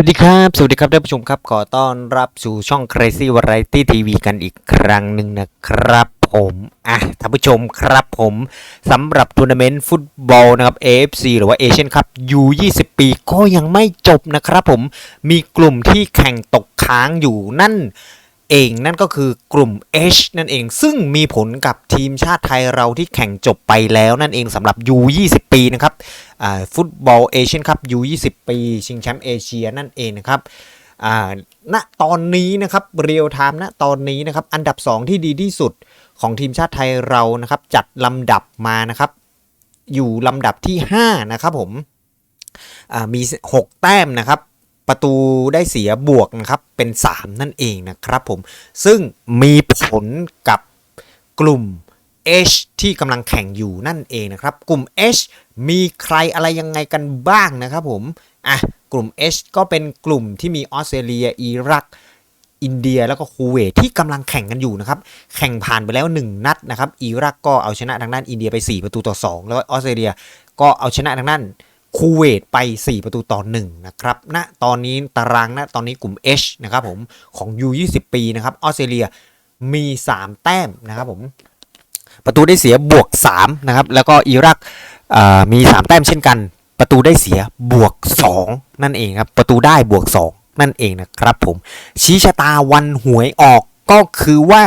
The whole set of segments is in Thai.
สวัสดีครับ สวัสดีครับท่านผู้ชมครับ ขอต้อนรับสู่ช่อง Crazy Variety TV กันอีกครั้งหนึ่งนะครับผมอะท่านผู้ชมครับผมสำหรับทัวร์นาเมนต์ฟุตบอลนะครับ AFC หรือว่า Asian Cup U20 ปีก็ยังไม่จบนะครับผมมีกลุ่มที่แข่งตกค้างอยู่นั่น เองนั่นก็คือกลุ่ม H นั่นเองซึ่งมีผลกับทีมชาติไทยเราที่แข่งจบไปแล้วนั่นเองสำหรับ U20 ปีนะครับฟุตบอลเอเชียนคัพ U20 ปีชิงแชมป์เอเชียนั่นเองนะครับณตอนนี้นะครับเรียลไทม์ณตอนนี้นะครับอันดับ 2 ที่ดีที่สุดของทีมชาติไทยเรานะครับจัดลำดับมานะครับอยู่ลำดับที่ 5 นะครับผมมี 6 แต้มนะครับ ประตูได้เสียบวกนะครับเป็น 3 นั่นเองนะครับผม ซึ่งมีผลกับกลุ่ม H ที่กำลังแข่งอยู่นั่นเองนะครับ กลุ่ม H มีใครอะไรยังไงกันบ้างนะครับผมอะกลุ่ม H ก็เป็นกลุ่มที่มีออสเตรเลียอิรัก อินเดียแล้วก็คูเวตที่กำลังแข่งกันอยู่นะครับแข่งผ่านไปแล้ว 1 นัดนะครับอิรักก็เอาชนะทางด้านอินเดียไป 4 ประตูต่อ 2 แล้วออสเตรเลียก็เอาชนะทางด้าน คูเวตไป 4 ประตูต่อ 1 นะครับณตอนนี้ตารางณตอนนี้กลุ่ม H นะครับผมของ U20 ปีนะครับออสเตรเลียมี 3 แต้มนะครับผมประตูได้เสียบวก3นะครับแล้วก็อิรักอ่ามี 3 แต้มเช่นกัน ประตูได้เสียบวก 2 นั่นเองครับประตูได้บวก 2 นั่นเองนะครับผมชี้ชะตาวันหวยออกก็คือว่า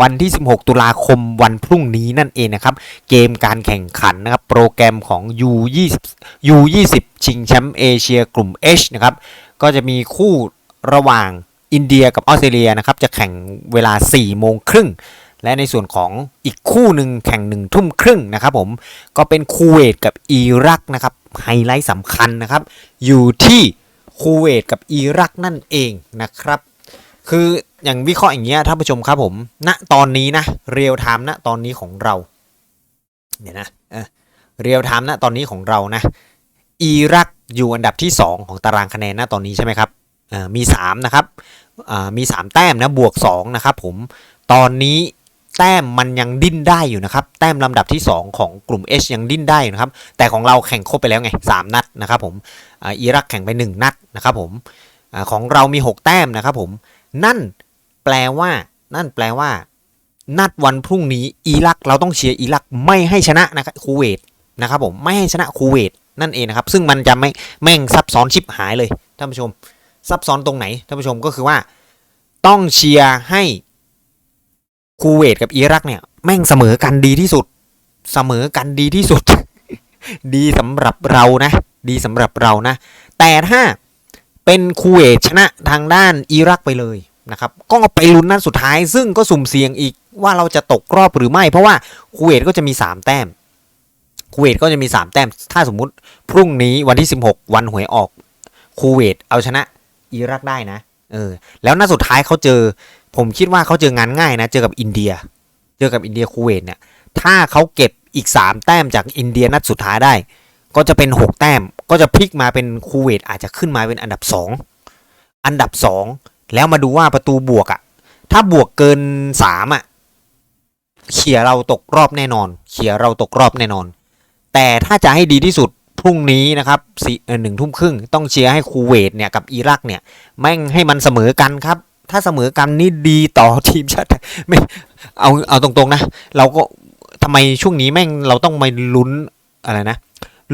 วันที่ 16 ตุลาคมวันพรุ่งนี้นั่นเองนะครับ เกมการแข่งขันนะครับ โปรแกรมของ U20 U20 ชิงแชมป์เอเชียกลุ่ม H นะครับ ก็จะมีคู่ระหว่างอินเดียกับออสเตรเลียนะครับ จะแข่งเวลา 4 โมงครึ่ง และในส่วนของอีกคู่หนึ่งแข่งหนึ่งทุ่มครึ่งนะครับผม ก็เป็นคูเวตกับอิรักนะครับ ไฮไลท์สำคัญนะครับ อยู่ที่คูเวตกับอิรักนั่นเองนะครับ คือ อย่างวิเคราะห์อย่างเงี้ยท่านผู้ชมครับผม ณ ตอนนี้นะเรียลไทม์ณตอนนี้ของเราเดี๋ยนะเออเรียลไทม์ณตอนนี้ของเรานะ อิรักอยู่อันดับที่ 2 ของตารางคะแนนณตอนนี้ใช่ไหมครับอ่อมี 3 นะครับอ่ามี 3 แต้มนะบวก 2 นะครับผม ตอนนี้แต้มมันยังดิ้นได้อยู่นะครับ แต้มลำดับที่ 2 ของกลุ่ม H ยังดิ้นได้อยู่นะครับ แต่ของเราแข่งครบไปแล้วไง 3 นัดนะครับผมอ่าอิรักแข่งไป 1 นัดนะครับผมอาของเรามี 6 แต้มนะครับผม นั่น แปลว่า นั่นแปลว่า นัดวันพรุ่งนี้อิรักเราต้องเชียร์อิรักไม่ให้ชนะนะครับคูเวตนะครับผมไม่ให้ชนะคูเวตนั่นเองนะครับ ซึ่งมันจะไม่แม่งซับซ้อนชิบหายเลยท่านผู้ชม ซับซ้อนตรงไหนท่านผู้ชมก็คือว่า ต้องเชียร์ให้คูเวตกับอิรักเนี่ย แม่งเสมอกันดีที่สุด เสมอกันดีที่สุด ดีสำหรับเรานะ ดีสำหรับเรานะ แต่ถ้าเป็นคูเวตชนะทางด้านอิรักไปเลย นะครับก็ไปลุ้นนัดสุดท้าย ซึ่งก็สุ่มเสี่ยงอีกว่าเราจะตกรอบหรือไม่ เพราะว่าคูเวตก็จะมี 3 แต้มคูเวตก็จะมี 3 แต้ม ถ้าสมมุติพรุ่งนี้วันที่ 16 วันหวยออกคูเวตเอาชนะอิรักได้นะเออแล้วนัดสุดท้ายเขาเจอ ผมคิดว่าเขาเจองานง่ายนะ เจอกับอินเดีย เจอกับอินเดียคูเวตเนี่ยถ้าเขาเก็บอีก 3 แต้มจากอินเดียนัดสุดท้ายได้ ก็จะเป็น 6 แต้มก็จะพลิกมาเป็นคูเวตอาจจะขึ้นมาเป็นอันดับ 2 อันดับ 2 แล้วมาดูว่าประตูบวกอะ่ะ ถ้าบวกเกิน3อะเขี่ยเราตกรอบแน่นอนเขี่ยเราตกรอบแน่นอน แต่ถ้าจะให้ดีที่สุดพรุ่งนี้นะครับสี่หนึ่งทุ่มครึ่งต้องเชียร์ให้คูเวตเนี่ยกับอิรักเนี่ยแม่งให้มันเสมอกันครับ ถ้าเสมอกันนี่ดีต่อทีมชาติไม่เอาเอาตรงๆนะ เราก็ทำไมช่วงนี้แม่งเราต้องมาลุ้นอะไรนะ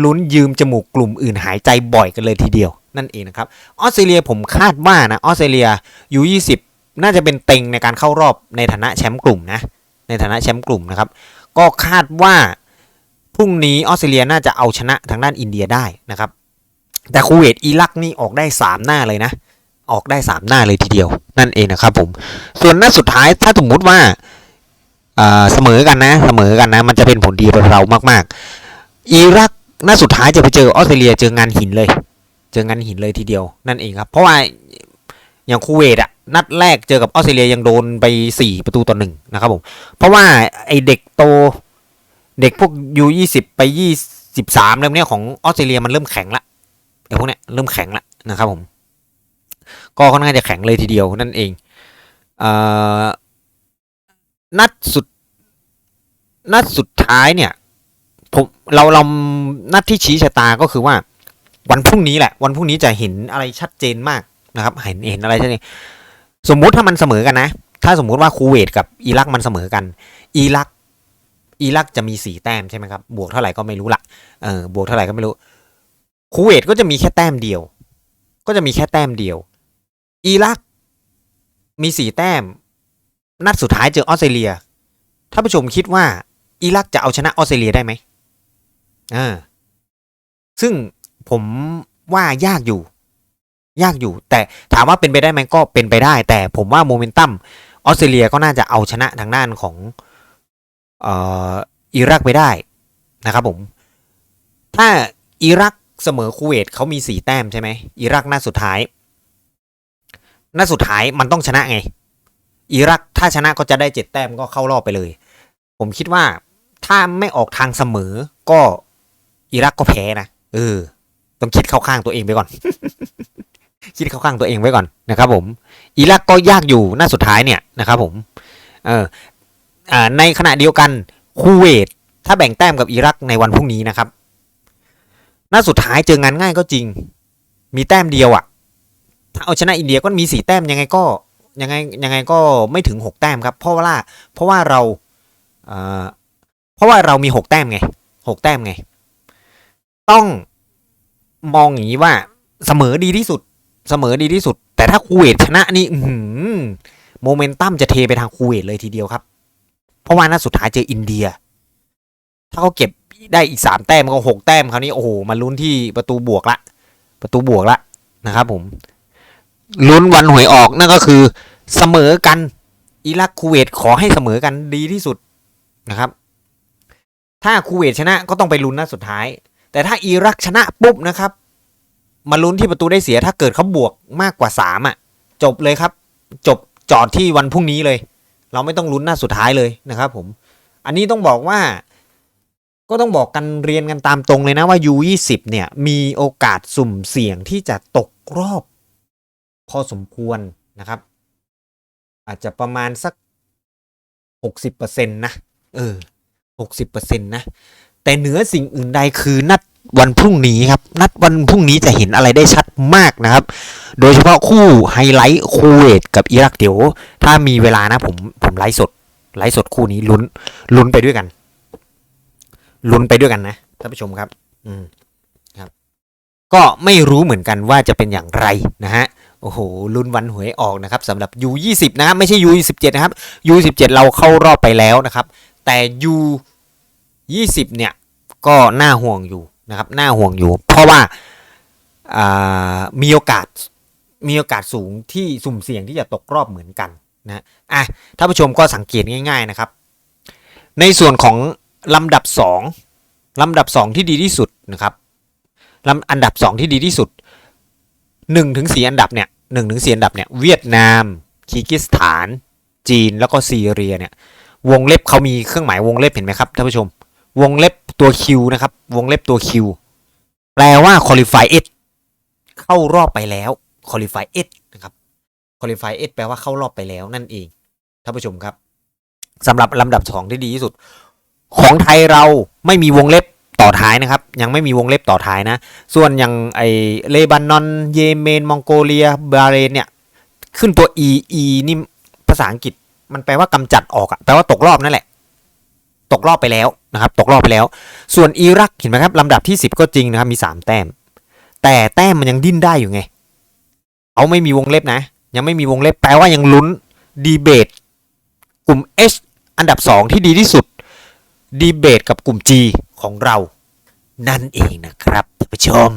ลุ้นยืมจมูกกลุ่มอื่นหายใจบ่อยกันเลยทีเดียว นั่นเองนะครับออสเตรเลียผมคาดว่านะออสเตรเลียยู20 น่าจะเป็นเต็งในการเข้ารอบในฐานะแชมป์กลุ่มนะในฐานะแชมป์กลุ่มนะครับก็คาดว่าพรุ่งนี้ออสเตรเลียน่าจะเอาชนะทางด้านอินเดียได้นะครับแต่คูเวตอิรักนี่ออกได้ 3 หน้าเลยนะออกได้ 3 หน้าเลยทีเดียว นั่นเองนะครับผมส่วนหน้าสุดท้ายถ้าสมมุติว่าเอ่อเสมอกันนะเสมอกันนะมันจะเป็นผลดีกับเรามาก ๆ อิรักหน้าสุดท้ายจะไปเจอออสเตรเลียเจองานหินเลย เจองานหินเลยทีเดียวนั่นเองครับ เพราะว่าอย่างคูเวตอะนัดแรกเจอกับออสเตรเลียยังโดนไป 4 ประตูต่อหนึ่งนะครับผมเพราะว่าไอเด็กโตเด็กพวกยูยี่สิบไปยี่สิบสามเริ่มเนี้ยของออสเตรเลียมันเริ่มแข็งละไอพวกเนี้ยเริ่มแข็งละนะครับผมก็ค่อนข้างจะแข็งเลยทีเดียวนั่นเองเออนัดสุดนัดสุดท้ายเนี่ยผมเราเรานัดที่ชี้ชะตาก็คือว่า วันพรุ่งนี้แหละ วันพรุ่งนี้จะเห็นอะไรชัดเจนมากนะครับ เห็นเห็นอะไรชัดเจนสมมุติถ้ามันเสมอกันนะ ถ้าสมมุติว่าคูเวตกับอิรักมันเสมอกัน อิรักอิรักจะมีสี่แต้มใช่ไหมครับ บวกเท่าไหร่ก็ไม่รู้ละเออบวกเท่าไหร่ก็ไม่รู้ คูเวตก็จะมีแค่แต้มเดียว ก็จะมีแค่แต้มเดียว อิรักมีสี่แต้ม นัดสุดท้ายเจอออสเตรเลีย ถ้าผู้ชมคิดว่าอิรักจะเอาชนะออสเตรเลียได้ไหมอ่าซึ่ง ผมว่ายากอยู่ ยากอยู่ แต่ถามว่าเป็นไปได้ไหมก็เป็นไปได้ แต่ผมว่าโมเมนตัมออสเตรเลียก็น่าจะเอาชนะทางด้านของเอ่ออิรักไปได้นะครับผม ถ้าอิรักเสมอคูเวตเขามีสี่แต้มใช่ไหมอิรักหนัดสุดท้าย หนัดสุดท้ายมันต้องชนะไง อิรักถ้าชนะก็จะได้เจ็ดแต้มก็เข้ารอบไปเลย ผมคิดว่าถ้าไม่ออกทางเสมอก็อิรักก็แพ้นะเออ ต้องคิดเข้าข้างตัวเองไปก่อน คิดเข้าข้างตัวเองไว้ก่อนนะครับผมอิรักก็ยากอยู่หน้าสุดท้ายเนี่ยนะครับผมเอออในขณะเดียวกันคูเวตถ้าแบ่งแต้มกับอิรักในวันพรุ่งนี้นะครับหน้าสุดท้ายเจองานง่ายก็จริง มีแต้มเดียวอะ่ะถ้าเอาชนะอินเดียก็มีสี่แต้มยังไงก็ยังไงยังไงก็ไม่ถึงหกแต้มครับ เพราะว่าเพราะว่าเราเอ่อเพราะว่าเรามีหกแต้มไงหกแต้มไง ต้อง มองอย่างนี้ว่าเสมอดีที่สุด เสมอดีที่สุด แต่ถ้าคูเวตชนะนี่โมเมนตัมจะเทไปทางคูเวตเลยทีเดียวครับ เพราะว่านัดสุดท้ายเจออินเดีย ถ้าเขาเก็บได้อีกสามแต้มก็หกแต้มคราวนี้โอ้โหมาลุ้นที่ประตูบวกละ ประตูบวกละนะครับผมลุ้นวันหวยออกนั่นก็คือเสมอกันอิรักคูเวตขอให้เสมอกันดีที่สุดนะครับ ถ้าคูเวตชนะก็ต้องไปลุ้นนัดสุดท้าย แต่ถ้าอิรักชนะปุ๊บนะครับ มาลุ้นที่ประตูได้เสียถ้าเกิดเขาบวกมากกว่าสามอะ จบเลยครับ จบจอดที่วันพรุ่งนี้เลย เราไม่ต้องลุ้นหน้าสุดท้ายเลยนะครับผม อันนี้ต้องบอกว่า ก็ต้องบอกกันเรียนกันตามตรงเลยนะว่า U20 เนี่ยมีโอกาสสุ่มเสี่ยงที่จะตกรอบ พอสมควรนะครับ อาจจะประมาณสัก 60%นะ เออ 60%นะ แต่เหนือสิ่งอื่นใดคือนัดวันพรุ่งนี้ครับ นัดวันพรุ่งนี้จะเห็นอะไรได้ชัดมากนะครับ โดยเฉพาะคู่ไฮไลท์คูเวตกับอิรักเดี๋ยว ถ้ามีเวลานะผมผมไลฟ์สดไลฟ์สดคู่นี้ลุ้นลุ้นไปด้วยกันลุ้นไปด้วยกันนะท่านผู้ชมครับ อืมครับ ก็ไม่รู้เหมือนกันว่าจะเป็นอย่างไรนะฮะโอ้โหลุ้นวันหวยออกนะครับสำหรับ U20 นะครับไม่ใช่ U17 นะครับ U17 เราเข้ารอบไปแล้วนะครับ แต่ U20 เนี่ย ก็น่าห่วงอยู่นะครับน่าห่วงอยู่ เพราะว่าามีโอกาสมีโอกาสสูงที่สุ่มเสี่ยงที่จะตกรอบเหมือนกันนะอะท่านผู้ชมก็สังเกตง่าย ๆนะครับ ในส่วนของลำดับ 2 ลำดับ 2 ที่ดีที่สุดนะครับลำอันดับ 2 ที่ดีที่สุด1ถึง4อันดับเนี่ย1ถึง4อันดับเนี่ยเวียดนามคีร์กิสถาน จีนแล้วก็ซีเรียเนี่ยวงเล็บเขามีเครื่องหมายวงเล็บเห็นไหมครับท่านผู้ชม วงเล็บตัว Q นะครับ วงเล็บตัว Q แปลว่า qualify S เข้ารอบไปแล้ว qualify S นะครับ qualify S แปลว่าเข้ารอบไปแล้วนั่นเองท่านผู้ชมครับสำหรับลำดับ2ที่ดีที่สุด ของไทยเราไม่มีวงเล็บต่อท้ายนะครับ ยังไม่มีวงเล็บต่อท้ายนะ ส่วนอย่างไอเลบานอน เยเมน มองโกเลีย บาเรนเนี่ย ขึ้นตัว e e นี่ภาษาอังกฤษมันแปลว่ากำจัดออกอะแปลว่าตกรอบนั่นแหละ ตกรอบไปแล้วนะครับตกรอบไปแล้ว ส่วนอิรักเห็นไหมครับลำดับที่ 10 ก็จริงนะครับมี 3 แต้ม แต่แต้มมันยังดิ้นได้อยู่ไง เอาไม่มีวงเล็บนะ ยังไม่มีวงเล็บแปลว่ายังลุ้นดีเบตกลุ่ม H อันดับ 2 ที่ดีที่สุดดีเบตกับกลุ่ม G ของเรา นั่นเองนะครับท่านผู้ชม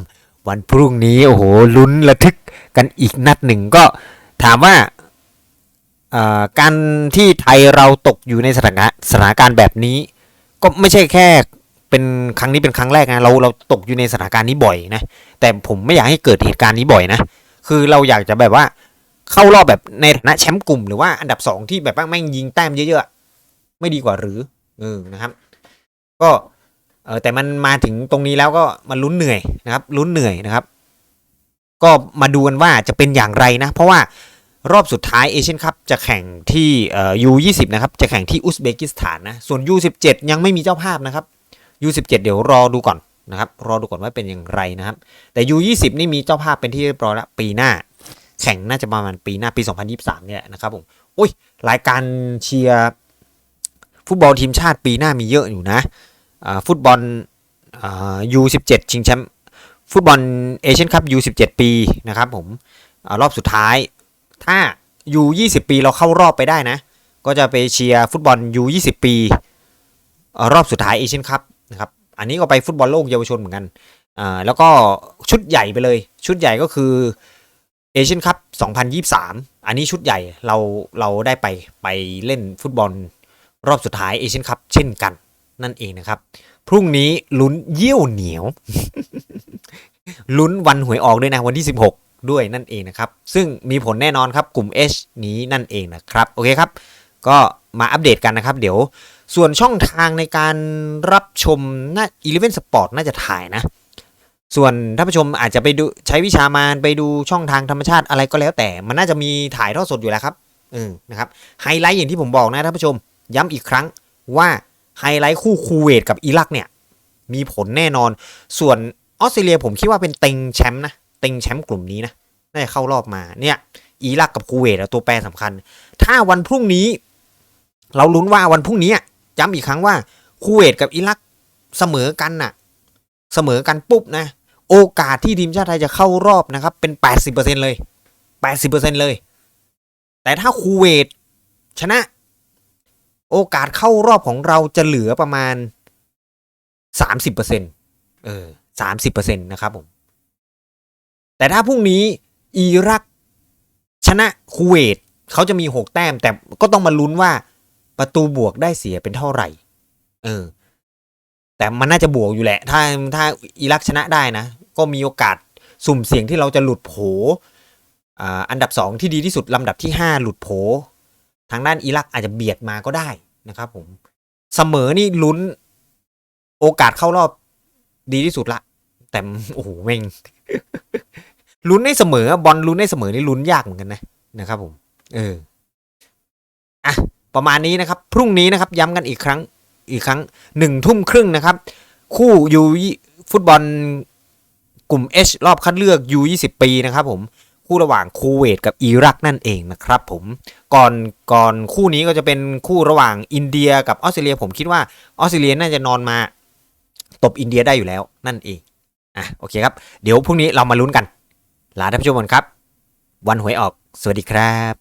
วันพรุ่งนี้โอ้โหลุ้นระทึกกันอีกนัดหนึ่งก็ถามว่าอ่า การที่ไทยเราตกอยู่ในสถานการณ์สถานการณ์แบบนี้ ก็ไม่ใช่แค่เป็นครั้งนี้เป็นครั้งแรกนะเราเราตกอยู่ในสถานการณ์นี้บ่อยนะแต่ผมไม่อยากให้เกิดเหตุการณ์นี้บ่อยนะคือเราอยากจะแบบว่าเข้ารอบแบบในฐานะแชมป์กลุ่มหรือว่าอันดับสองที่แบบว่าแม่งยิงแต้มเยอะๆไม่ดีกว่าหรือเออนะครับ ก็เออแต่มันมาถึงตรงนี้แล้วก็มันลุ้นเหนื่อยนะครับลุ้นเหนื่อยนะครับ ก็มาดูกันว่าจะเป็นอย่างไรนะ เพราะว่า รอบสุดท้ายเอเชียนคัพจะแข่งที่เอ่อ U20 นะครับ จะแข่งที่อุซเบกิสถานนะ ส่วน U17 ยังไม่มีเจ้าภาพนะครับ U17 เจ็ดเดี๋ยวรอดูก่อนนะครับ รอดูก่อนว่าเป็นอย่างไรนะครับ แต่ U20 นี่มีเจ้าภาพเป็นที่เรียบร้อยแล้วปีหน้า แข่งน่าจะประมาณปีหน้าปี 2023เนี่ยแหละนะครับผมโอ้ยรายการเชียร์ฟุตบอลทีมชาติปีหน้ามีเยอะอยู่นะฟุตบอลอ่า U17 ชิงแชมป์ฟุตบอลเอเชียนคัพ U17 ปีนะครับผมอรอบสุดท้าย ถ้า U20 ปีเราเข้ารอบไปได้นะ ก็จะไปเชียร์ฟุตบอล U20 ปี รอบสุดท้ายเอเชียนคัพนะครับ อันนี้ก็ไปฟุตบอลโลกเยาวชนเหมือนกันอ่าแล้วก็ชุดใหญ่ไปเลย ชุดใหญ่ก็คือเอเชียนคัพ2023 อันนี้ชุดใหญ่เราเราได้ไปไปเล่นฟุตบอลรอบสุดท้ายเอเชียนคัพเช่นกันนั่นเองนะครับ พรุ่งนี้ลุ้นเยี่ยวเหนียว ลุ้นวันหวยออกด้วยนะวันที่ 16 ด้วยนั่นเองนะครับ ซึ่งมีผลแน่นอนครับกลุ่ม H นี้นั่นเองนะครับ โอเคครับ ก็มาอัปเดตกันนะครับ เดี๋ยวส่วนช่องทางในการรับชมน่า11 Sport น่าจะถ่ายนะ ส่วนท่านผู้ชมอาจจะไปดูใช้วิชามารไปดูช่องทางธรรมชาติอะไรก็แล้วแต่ มันน่าจะมีถ่ายทอดสดอยู่แล้วครับเออนะครับไฮไลท์อย่างที่ผมบอกนะท่านผู้ชม ย้ำอีกครั้งว่าไฮไลท์คู่คูเวตกับอิรักเนี่ยมีผลแน่นอน ส่วนออสเตรเลียผมคิดว่าเป็นเต็งแชมป์นะ เต็งแชมป์กลุ่มนี้นะน่าจะเข้ารอบมาเนี่ยอิรักกับคูเวตตัวแปรสำคัญ ถ้าวันพรุ่งนี้ เราลุ้นว่าวันพรุ่งนี้อะย้ำอีกครั้งว่าคูเวตกับอิรักเสมอกันน่ะ เสมอกันปุ๊บนะ โอกาสที่ทีมชาติไทยจะเข้ารอบนะครับ เป็น 80%เลย 80%เลย แต่ถ้าคูเวตชนะ โอกาสเข้ารอบของเราจะเหลือประมาณ 30%เออ30%นะครับผม แต่ถ้าพรุ่งนี้อิรักชนะคูเวตเขาจะมี 6 แต้ม แต่ก็ต้องมาลุ้นว่าประตูบวกได้เสียเป็นเท่าไหร่ เออ แต่มันน่าจะบวกอยู่แหละ ถ้าถ้าอิรักชนะได้นะ ก็มีโอกาสสุ่มเสี่ยงที่เราจะหลุดโผอันดับ 2 ที่ดีที่สุด ลำดับที่ 5 หลุดโผทางด้านอิรักอาจจะเบียดมาก็ได้นะครับผม เสมอนี่ลุ้นโอกาสเข้ารอบดีที่สุดละ แต่โอ้โหแม่ง ลุ้นให้เสมอบอลลุ้นให้เสมอนี่ลุ้นยากเหมือนกันนะนะครับผม เอออะประมาณนี้นะครับ พรุ่งนี้นะครับ ย้ำกันอีกครั้งอีกครั้งหนึ่งทุ่มครึ่งนะครับ คู่ยูฟุตบอลกลุ่ม H รอบคัดเลือก U20 ปีนะครับผม คู่ระหว่างคูเวตกับอิรักนั่นเองนะครับผมก่อนก่อนคู่นี้ก็จะเป็นคู่ระหว่างอินเดียกับออสเตรเลีย ผมคิดว่าออสเตรเลียน่าจะนอนมา ตบอินเดียได้อยู่แล้วนั่นเองอะโอเคครับ เดี๋ยวพรุ่งนี้เรามาลุ้นกัน ลาท่านผู้ชมก่อนครับ วันหวยออก สวัสดีครับ